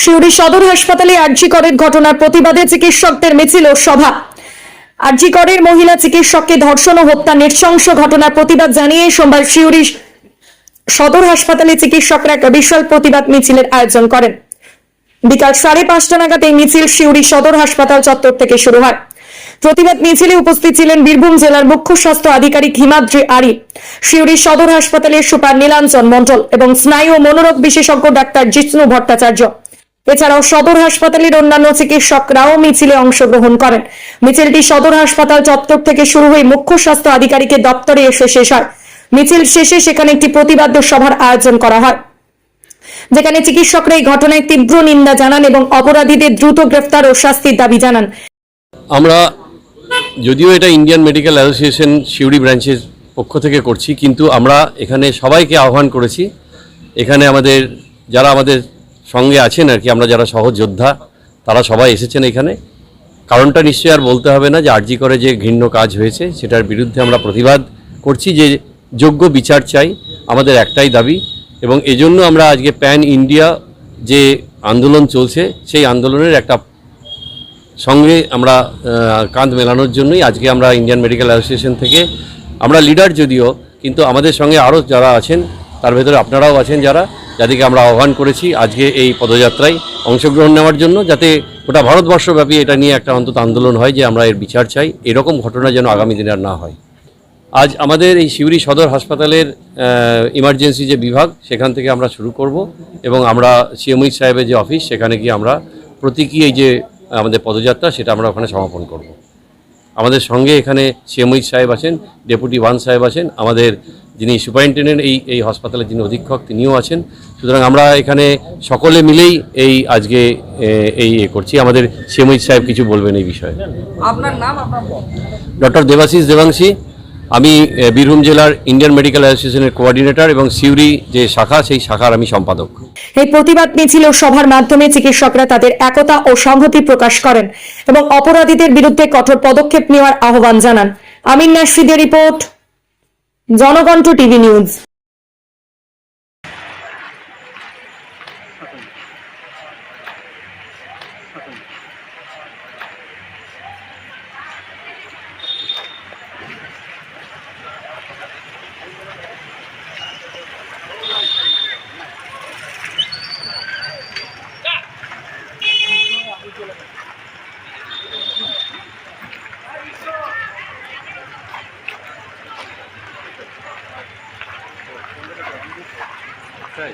শিউরি সদর হাসপাতালে আরজিকরের ঘটনার প্রতিবাদে চিকিৎসকদের মিছিল ও সভা। আরজিকরের মহিলা চিকিৎসককে ধর্ষণ ও হত্যা নৃশংস ঘটনার প্রতিবাদ জানিয়ে সোমবার শিউরি সদর হাসপাতালে চিকিৎসকরা এক বিশাল প্রতিবাদ মিছিলের আয়োজন করেন। বিকাল সাড়ে পাঁচটা নাগাদ এই মিছিল শিউরি সদর হাসপাতাল চত্বর থেকে শুরু হয়। প্রতিবাদ মিছিলে উপস্থিত ছিলেন বীরভূম জেলার মুখ্য স্বাস্থ্য আধিকারিক হিমাদ্রি আরি শিউরি সদর হাসপাতালের সুপার নীলাঞ্জন মণ্ডল এবং স্নায়ু ও মনোরোগ বিশেষজ্ঞ ডাক্তার জিষ্ণু ভট্টাচার্য। এছাড়াও সদর হাসপাতালের অন্যান্য চিকিৎসকরাও মিছিলে অংশগ্রহণ করেন। মিছিলটি সদর হাসপাতাল চত্বর থেকে শুরু হয়ে মুখ্য স্বাস্থ্য আধিকারিকের দপ্তরে এসে শেষ হয়। মিছিল শেষে সেখানে একটি প্রতিবাদ্য সভার আয়োজন করা হয়। যেখানে চিকিৎসকরা এই ঘটনায় তীব্র নিন্দা জানান এবং অপরাধীদের দ্রুত গ্রেফতার ও শাস্তির দাবি জানান। আমরা যদিও এটা ইন্ডিয়ান মেডিকেল অ্যাসোসিয়েশন শিউড়ি ব্রাঞ্চের পক্ষ থেকে করছি, কিন্তু আমরা এখানে সবাইকে আহ্বান করেছি। এখানে আমাদের, যারা আমাদের সঙ্গে আছেন আর কি, আমরা যারা সহযোদ্ধা তারা সবাই এসেছেন এখানে। কারণটা নিশ্চয়ই আর বলতে হবে না যে আরজি করে যে ঘৃণ্য কাজ হয়েছে, সেটার বিরুদ্ধে আমরা প্রতিবাদ করছি যে যোগ্য বিচার চাই, আমাদের একটাই দাবি। এবং এজন্য আমরা আজকে প্যান ইন্ডিয়া যে আন্দোলন চলছে, সেই আন্দোলনের একটা সঙ্গে আমরা কাঁধ মেলানোর জন্যই আজকে আমরা ইন্ডিয়ান মেডিকেল অ্যাসোসিয়েশন থেকে, আমরা লিডার যদিও, কিন্তু আমাদের সঙ্গে আরও যারা আছেন, তার ভেতরে আপনারাও আছেন যারা যাদেরকে আমরা আহ্বান করেছি আজকে এই পদযাত্রায় অংশগ্রহণ নেওয়ার জন্য যাতে গোটা ভারতবর্ষব্যাপী এটা নিয়ে একটা অন্তত আন্দোলন হয় যে আমরা এর বিচার চাই, এরকম ঘটনা যেন আগামী দিনে আর না হয়। আজ আমাদের এই শিউরি সদর হাসপাতালের ইমার্জেন্সি যে বিভাগ, সেখান থেকে আমরা শুরু করব এবং আমরা সিএমই সাহেবের যে অফিস, সেখানে গিয়ে আমরা প্রতীকী এই যে আমাদের পদযাত্রা, সেটা আমরা ওখানে সমাপন করব। আমাদের সঙ্গে এখানে সিএমই সাহেব আছেন ডেপুটি ওয়ান সাহেব আছেন আমাদের যিনি সুপারিনটেন্ডেন্ট এই এই হাসপাতালে যিনি অধীক্ষক তিনিও আছেন। সুতরাং আমরা এখানে সকলে মিলেই এই আজকে এই এ করছি। আমাদের সিএমই সাহেব কিছু বলবেন এই বিষয়ে। আপনার নাম আপনার ডক্টর দেবাশিস দেবাংশী আমি বীরভূম জেলার ইন্ডিয়ান মেডিকেল অ্যাসোসিয়েশনের কোঅর্ডিনেটর এবং সিউরি যে শাখা, সেই শাখার আমি সম্পাদক। এই প্রতিবাদ মিছিল ও সভার মাধ্যমে চিকিৎসকরা তাদের একতা ও সংহতি প্রকাশ করেন এবং অপরাধীদের বিরুদ্ধে কঠোর পদক্ষেপ নেওয়ার আহ্বান জানান। আমিন নাসফিদের রিপোর্ট জনকণ্ঠ টিভি নিউজ। তাই